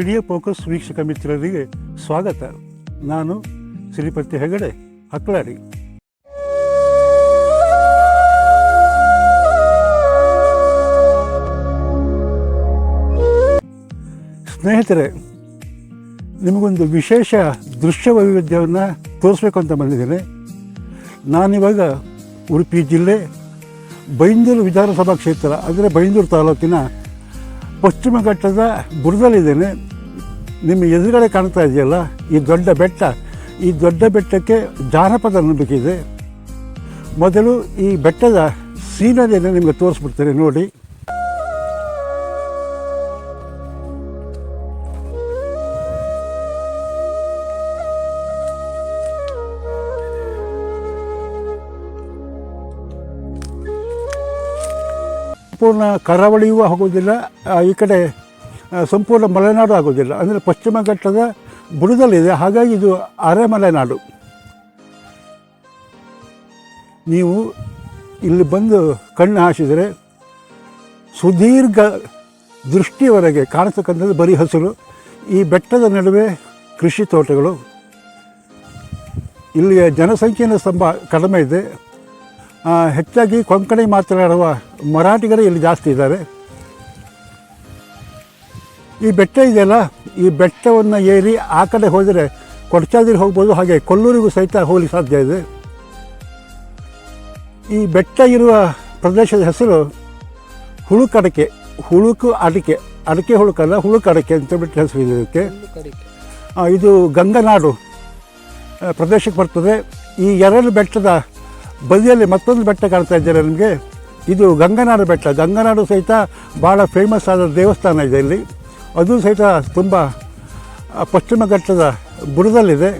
Video focus ವೀಕ್ಷಕ ಮಿತ್ರರಿಗೆ ಸ್ವಾಗತ. ನಾನು ಶ್ರೀಪತಿ ಹೆಗಡೆ ಹಕ್ಲಾಡಿ ಸ್ನೇಹಿತರೆ, ನಿಮಗೊಂದು ವಿಶೇಷ ದೃಶ್ಯ ವೈವಿಧ್ಯವನ್ನು ತೋರಿಸ್ಬೇಕು ಅಂತ ಬಂದಿದ್ದೇನೆ. ನಾನಿವಾಗ ಉಡುಪಿ ಜಿಲ್ಲೆ ಬೈಂದೂರು ವಿಧಾನಸಭಾ ಕ್ಷೇತ್ರ, ಅಂದರೆ ಬೈಂದೂರು ತಾಲೂಕಿನ ಪಶ್ಚಿಮ ಘಟ್ಟದ ಬುಡದಲ್ಲಿದ್ದೇನೆ ನಿಮ್ಮ ಎದುರುಗಡೆ ಕಾಣ್ತಾ ಇದೆಯಲ್ಲ, ಈ ದೊಡ್ಡ ಬೆಟ್ಟ, ಈ ದೊಡ್ಡ ಬೆಟ್ಟಕ್ಕೆ ಜಾನಪದ ನಂಬಿಕೆ ಇದೆ ಮೊದಲು ಈ ಬೆಟ್ಟದ ಸೀನರಿಯನ್ನು ನಿಮಗೆ ತೋರಿಸ್ಬಿಡ್ತೇನೆ, ನೋಡಿ. ಸಂಪೂರ್ಣ ಕರಾವಳಿಯೂ ಹೋಗುವುದಿಲ್ಲ ಈ ಕಡೆ ಸಂಪೂರ್ಣ ಮಲೆನಾಡು ಆಗೋದಿಲ್ಲ. ಅಂದರೆ ಪಶ್ಚಿಮ ಘಟ್ಟದ ಬುಡದಲ್ಲಿದೆ. ಹಾಗಾಗಿ ಇದು ಅರೆಮಲೆನಾಡು ನೀವು ಇಲ್ಲಿ ಬಂದು ಕಣ್ಣು ಹಾಸಿದರೆ ಸುದೀರ್ಘ ದೃಷ್ಟಿಯವರೆಗೆ ಕಾಣಿಸ್ತಕ್ಕಂಥದ್ದು ಬರೀ ಹಸಿರು. ಈ ಬೆಟ್ಟದ ನಡುವೆ ಕೃಷಿ ತೋಟಗಳು. ಇಲ್ಲಿಯ ಜನಸಂಖ್ಯೆಯ ಸ್ತಂಭ ಕಡಿಮೆ ಇದೆ. ಹೆಚ್ಚಾಗಿ ಕೊಂಕಣಿ ಮಾತನಾಡುವ ಮರಾಠಿಗರೇ ಇಲ್ಲಿ ಜಾಸ್ತಿ ಇದ್ದಾರೆ. ಈ ಬೆಟ್ಟ ಇದೆಯಲ್ಲ, ಈ ಬೆಟ್ಟವನ್ನು ಏರಿ ಆ ಕಡೆ ಹೋದರೆ ಕೊಡಚಾದ್ರಿ ಹೋಗ್ಬೋದು, ಹಾಗೆ ಕೊಲ್ಲೂರಿಗೂ ಸಹಿತ ಹೋಗ್ಲಿಕ್ಕೆ ಸಾಧ್ಯ ಇದೆ. ಈ ಬೆಟ್ಟ ಇರುವ ಪ್ರದೇಶದ ಹೆಸರು ಹುಳುಕಡಕೆ ಹುಳುಕು ಅಡಿಕೆ ಅಡಿಕೆ ಹುಳುಕಲ್ಲ ಹುಳುಕಡಕೆ ಅಂತ ಬಿಟ್ಟು ಹೆಸರು ಇದೆ ಇದಕ್ಕೆ. ಇದು ಗಂಗನಾಡು ಪ್ರದೇಶಕ್ಕೆ ಬರ್ತದೆ. ಈ ಎರಡು ಬೆಟ್ಟದ ಬದಿಯಲ್ಲಿ ಮತ್ತೊಂದು ಬೆಟ್ಟ ಕಾಣ್ತಾ ಇದ್ದಾರೆ ನಿಮಗೆ ಇದು ಗಂಗನಾಡು ಬೆಟ್ಟ. ಗಂಗನಾಡು ಸಹಿತ ಭಾಳ ಫೇಮಸ್ ಆದ ದೇವಸ್ಥಾನ ಇದೆ ಇಲ್ಲಿ. ಅದು ಸಹಿತ ತುಂಬ ಪಶ್ಚಿಮ ಘಟ್ಟದ ಬುಡದಲ್ಲಿದೆ.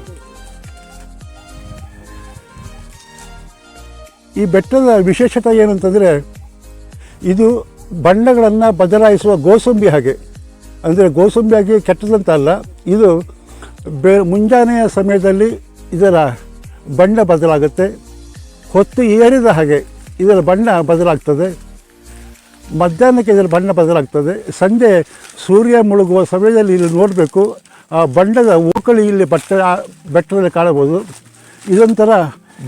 ಈ ಬೆಟ್ಟದ ವಿಶೇಷತೆ ಏನಂತಂದರೆ, ಇದು ಬಣ್ಣಗಳನ್ನು ಬದಲಾಯಿಸುವ ಗೋಸಂಬಿ ಹಾಗೆ. ಅಂದರೆ ಗೋಸಂಬಿ ಹಾಗೆ ಕೆಟ್ಟದಂತ ಅಲ್ಲ, ಇದು ಬೆ, ಮುಂಜಾನೆಯ ಸಮಯದಲ್ಲಿ ಇದರ ಬಣ್ಣ ಬದಲಾಗುತ್ತೆ. ಹೊತ್ತು ಏರಿದ ಹಾಗೆ ಇದರ ಬಣ್ಣ ಬದಲಾಗ್ತದೆ. ಮಧ್ಯಾಹ್ನಕ್ಕೆ ಇದರ ಬಣ್ಣ ಬದಲಾಗ್ತದೆ. ಸಂಜೆ ಸೂರ್ಯ ಮುಳುಗುವ ಸಮಯದಲ್ಲಿ ಇಲ್ಲಿ ನೋಡಬೇಕು. ಆ ಬಣ್ಣದ ಓಕಳಿ ಇಲ್ಲಿ ಬಟ್ಟ, ಬೆಟ್ಟದಲ್ಲಿ ಕಾಣಬಹುದು. ಇದೊಂಥರ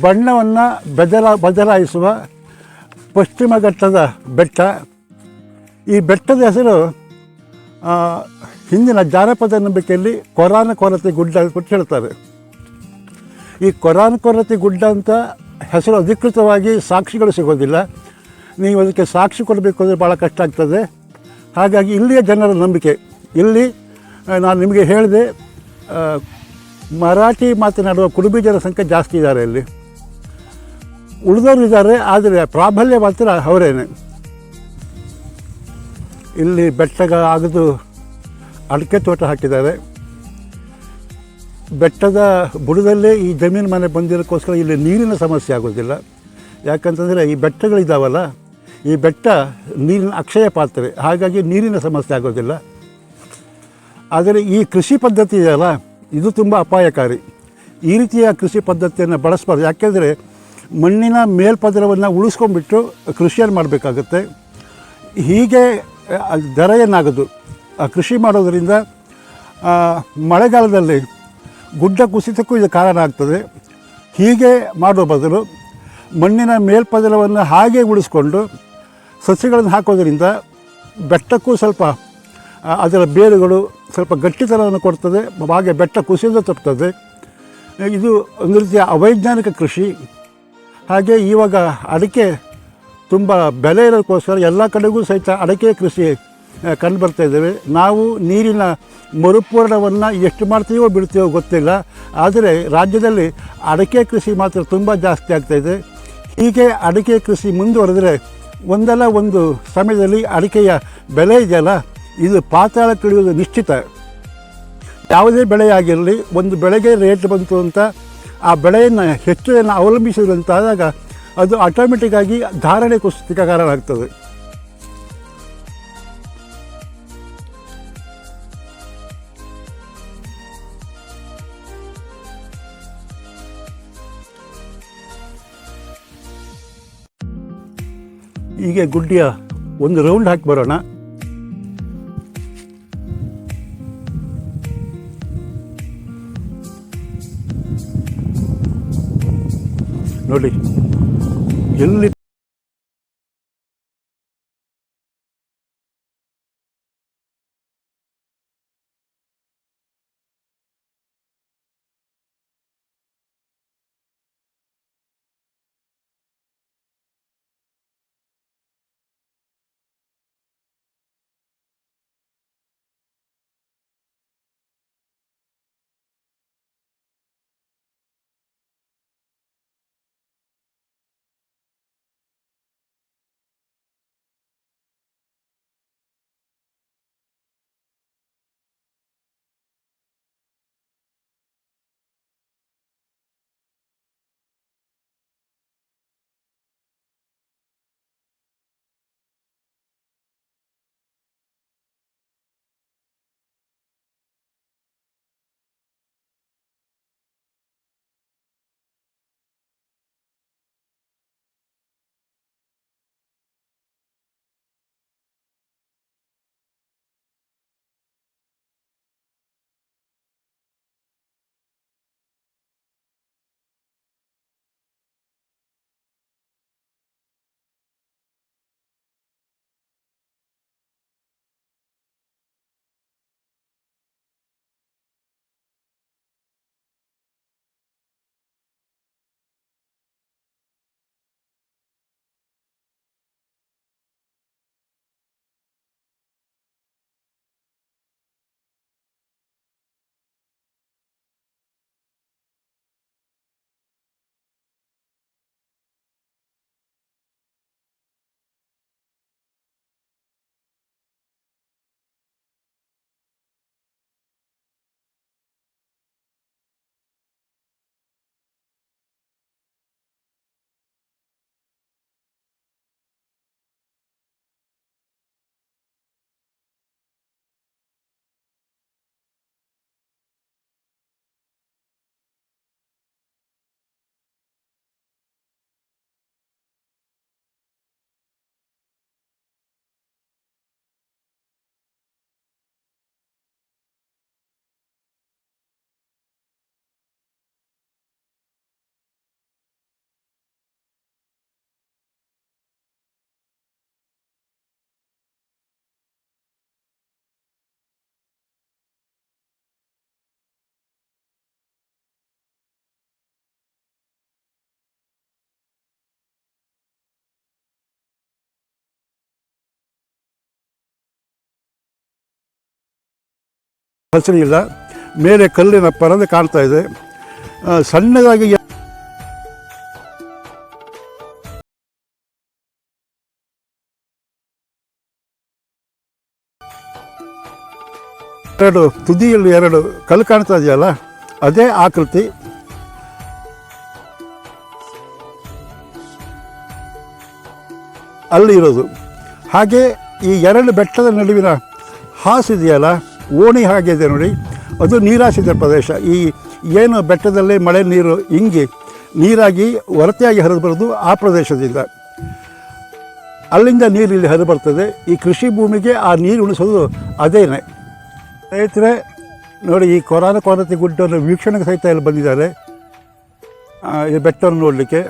ಬಣ್ಣವನ್ನು ಬದಲ ಬದಲಾಯಿಸುವ ಪಶ್ಚಿಮ ಘಟ್ಟದ ಬೆಟ್ಟ. ಈ ಬೆಟ್ಟದ ಹೆಸರು ಹಿಂದಿನ ಜಾನಪದ ನಂಬಿಕೆಯಲ್ಲಿ ಕೊರಾನ ಕೊರತೆ ಗುಡ್ಡ ಅಂತ ಹೇಳ್ತಾರೆ. ಈ ಕೊರಾನ ಕೊರತೆ ಗುಡ್ಡ ಅಂತ ಹೆಸರು ಅಧಿಕೃತವಾಗಿ ಸಾಕ್ಷಿಗಳು ಸಿಗೋದಿಲ್ಲ. ನೀವು ಅದಕ್ಕೆ ಸಾಕ್ಷಿ ಕೊಡಬೇಕು ಅಂದರೆ ಭಾಳ ಕಷ್ಟ ಆಗ್ತದೆ. ಹಾಗಾಗಿ ಇಲ್ಲಿಯ ಜನರ ನಂಬಿಕೆ. ಇಲ್ಲಿ ನಾನು ನಿಮಗೆ ಹೇಳಿದೆ ಮರಾಠಿ ಮಾತನಾಡುವ ಕುಡುಬಿ ಜನರ ಸಂಖ್ಯೆ ಜಾಸ್ತಿ ಇದ್ದಾರೆ ಇಲ್ಲಿ. ಉಳಿದವರು ಇದ್ದಾರೆ, ಆದರೆ ಪ್ರಾಬಲ್ಯ ಮಾತ್ರ ಅವರೇನೆ. ಇಲ್ಲಿ ಬೆಟ್ಟಗ ಅಗದು ಅಡಿಕೆ ತೋಟ ಹಾಕಿದ್ದಾರೆ. ಬೆಟ್ಟದ ಬುಡದಲ್ಲೇ ಈ ಜಮೀನು ಮನೆ ಬಂದಿರೋಕ್ಕೋಸ್ಕರ ಇಲ್ಲಿ ನೀರಿನ ಸಮಸ್ಯೆ ಆಗೋದಿಲ್ಲ. ಯಾಕಂತಂದರೆ ಈ ಬೆಟ್ಟಗಳಿದ್ದಾವಲ್ಲ ಈ ಬೆಟ್ಟ ನೀರಿನ ಅಕ್ಷಯ ಪಾತ್ರೆ. ಹಾಗಾಗಿ ನೀರಿನ ಸಮಸ್ಯೆ ಆಗೋದಿಲ್ಲ. ಆದರೆ ಈ ಕೃಷಿ ಪದ್ಧತಿ ಇದೆಯಲ್ಲ, ಇದು ತುಂಬ ಅಪಾಯಕಾರಿ. ಈ ರೀತಿಯ ಕೃಷಿ ಪದ್ಧತಿಯನ್ನು ಬಳಸಬಾರ್ದು. ಯಾಕೆಂದರೆ ಮಣ್ಣಿನ ಮೇಲ್ಪದರವನ್ನು ಉಳಿಸ್ಕೊಂಡ್ಬಿಟ್ಟು ಕೃಷಿಯನ್ನು ಮಾಡಬೇಕಾಗುತ್ತೆ. ಹೀಗೆ ದರ ಏನಾಗೋದು ಕೃಷಿ ಮಾಡೋದರಿಂದ ಮಳೆಗಾಲದಲ್ಲಿ ಗುಡ್ಡ ಕುಸಿತಕ್ಕೂ ಇದು ಕಾರಣ ಆಗ್ತದೆ. ಹೀಗೆ ಮಾಡುವ ಬದಲು ಮಣ್ಣಿನ ಮೇಲ್ಪದರವನ್ನು ಹಾಗೆ ಉಳಿಸ್ಕೊಂಡು ಸಸ್ಯಗಳನ್ನು ಹಾಕೋದರಿಂದ ಬೆಟ್ಟಕ್ಕೂ ಸ್ವಲ್ಪ ಅದರ ಬೇರುಗಳು ಸ್ವಲ್ಪ ಗಟ್ಟಿತನವನ್ನು ಕೊಡ್ತದೆ, ಹಾಗೆ ಬೆಟ್ಟ ಕುಸಿದ ತಪ್ಪುತ್ತದೆ. ಇದು ಒಂದು ರೀತಿಯ ಅವೈಜ್ಞಾನಿಕ ಕೃಷಿ. ಹಾಗೆ ಇವಾಗ ಅಡಿಕೆ ತುಂಬ ಬೆಲೆ ಇರೋದಕ್ಕೋಸ್ಕರ ಎಲ್ಲ ಕಡೆಗೂ ಸಹಿತ ಅಡಿಕೆ ಕೃಷಿ ಕಂಡು ಬರ್ತಾ ಇದ್ದೇವೆ. ನಾವು ನೀರಿನ ಮರುಪೂರಣವನ್ನು ಎಷ್ಟು ಮಾಡ್ತೀವೋ ಬಿಡ್ತೀವೋ ಗೊತ್ತಿಲ್ಲ. ಆದರೆ ರಾಜ್ಯದಲ್ಲಿ ಅಡಿಕೆ ಕೃಷಿ ಮಾತ್ರ ತುಂಬ ಜಾಸ್ತಿ ಆಗ್ತಾಯಿದೆ ಹೀಗೆ ಅಡಿಕೆ ಕೃಷಿ ಮುಂದುವರೆದರೆ ಒಂದಲ್ಲ ಒಂದು ಸಮಯದಲ್ಲಿ ಅಡಿಕೆಯ ಬೆಲೆ ಇದೆಯಲ್ಲ, ಇದು ಪಾತಾಳಕ್ಕಿಳಿಯುವುದು ನಿಶ್ಚಿತ. ಯಾವುದೇ ಬೆಳೆಯಾಗಿರಲಿ, ಒಂದು ಬೆಳೆಗೆ ರೇಟ್ ಬಂತು ಅಂತ, ಆ ಬೆಳೆಯನ್ನು ಹೆಚ್ಚು ಅವಲಂಬಿಸಿದಂತಾದಾಗ ಅದು ಆಟೋಮೆಟಿಕ್ಕಾಗಿ ಧಾರಣೆ ಕುಸಿತಕ್ಕೆ ಕಾರಣ ಆಗ್ತದೆ ಹೀಗೆ ಗುಡ್ಡಿಯ ಒಂದು ರೌಂಡ್ ಹಾಕಿ ಬರೋಣ. ನೋಡಿ ಎಲ್ಲಿ ಹಸಿರು ಇಲ್ಲ ಮೇಲೆ ಕಲ್ಲಿನ ಪರದೆ ಕಾಣ್ತಾ ಇದೆ. ಸಣ್ಣದಾಗಿ ಎರಡು ತುದಿಯಲ್ಲಿ ಎರಡು ಕಲ್ಲು ಕಾಣ್ತಾ ಇದೆಯಲ್ಲ, ಅದೇ ಆಕೃತಿ. ಅಲ್ಲಿ ಇರೋದು. ಹಾಗೆ ಈ ಎರಡು ಬೆಟ್ಟದ ನಡುವಿನ ಹಾಸಿದೆಯಲ್ಲ ಓಣಿ ಹಾಗಿದೆ ನೋಡಿ. ಅದು ನೀರಾಶ್ರಿತ ಪ್ರದೇಶ. ಈ ಏನು ಬೆಟ್ಟದಲ್ಲಿ ಮಳೆ ನೀರು ಇಂಗಿ ನೀರಾಗಿ ಹೊರತೆಯಾಗಿ ಹರಿದು ಬರೋದು ಆ ಪ್ರದೇಶದಿಂದ. ಅಲ್ಲಿಂದ ನೀರು ಇಲ್ಲಿ ಹರಿದು ಬರ್ತದೆ. ಈ ಕೃಷಿ ಭೂಮಿಗೆ ಆ ನೀರು ಉಳಿಸೋದು ಅದೇನೆ. ಸ್ನೇಹಿತರೆ, ನೋಡಿ ಈ ಕೊರಾನ ಕೊರತೆ ಗುಡ್ಡವನ್ನು ವೀಕ್ಷಣೆಗೆ ಸಹಿತ ಇಲ್ಲಿ ಬಂದಿದ್ದಾರೆ. ಈ ಬೆಟ್ಟವನ್ನು ನೋಡಲಿಕ್ಕೆ.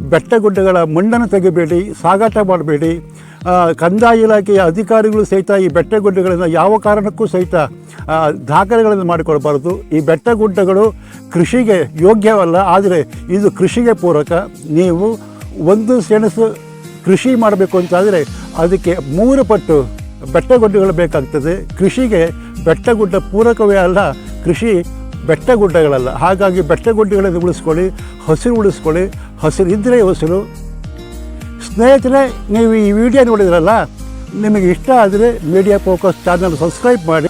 ಬೆಟ್ಟಗುಡ್ಡಗಳ ಮಣ್ಣನ್ನು ತೆಗಿಬೇಡಿ, ಸಾಗಾಟ ಮಾಡಬೇಡಿ. ಕಂದಾಯ ಇಲಾಖೆಯ ಅಧಿಕಾರಿಗಳು ಸಹಿತ ಈ ಬೆಟ್ಟಗುಡ್ಡಗಳನ್ನು ಯಾವ ಕಾರಣಕ್ಕೂ ಸಹಿತ ದಾಖಲೆಗಳನ್ನು ಮಾಡಿಕೊಳ್ಬಾರ್ದು ಈ ಬೆಟ್ಟಗುಡ್ಡಗಳು ಕೃಷಿಗೆ ಯೋಗ್ಯವಲ್ಲ, ಆದರೆ ಇದು ಕೃಷಿಗೆ ಪೂರಕ. ನೀವು ಒಂದು ಸೆಣಸು ಕೃಷಿ ಮಾಡಬೇಕು ಅಂತಾದರೆ ಅದಕ್ಕೆ ಮೂರು ಪಟ್ಟು ಬೆಟ್ಟಗುಡ್ಡಗಳು ಬೇಕಾಗ್ತದೆ. ಕೃಷಿಗೆ ಬೆಟ್ಟಗುಡ್ಡ ಪೂರಕವೇ ಅಲ್ಲ, ಕೃಷಿ ಬೆಟ್ಟಗುಡ್ಡಗಳಲ್ಲ ಹಾಗಾಗಿ ಬೆಟ್ಟಗುಡ್ಡಗಳನ್ನು ಉಳಿಸ್ಕೊಳ್ಳಿ, ಹಸಿರು ಉಳಿಸ್ಕೊಳ್ಳಿ ಹಸಿರು ಇದ್ದರೆ ಹಸಿರು. ಸ್ನೇಹಿತರೆ, ನೀವು ಈ ವಿಡಿಯೋ ನೋಡಿದ್ರಲ್ಲ, ನಿಮಗೆ ಇಷ್ಟ ಆದರೆ ಮೀಡಿಯಾ ಫೋಕಸ್ ಚಾನಲ್ ಸಬ್ಸ್ಕ್ರೈಬ್ ಮಾಡಿ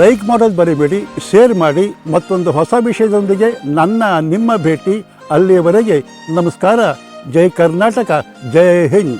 ಲೈಕ್ ಮಾಡೋದು ಬರಿಬೇಡಿ ಶೇರ್ ಮಾಡಿ, ಮತ್ತೊಂದು ಹೊಸ ವಿಷಯದೊಂದಿಗೆ ನನ್ನ ನಿಮ್ಮ ಭೇಟಿ ಅಲ್ಲಿಯವರೆಗೆ ನಮಸ್ಕಾರ, ಜೈ ಕರ್ನಾಟಕ, ಜೈ ಹಿಂದ್.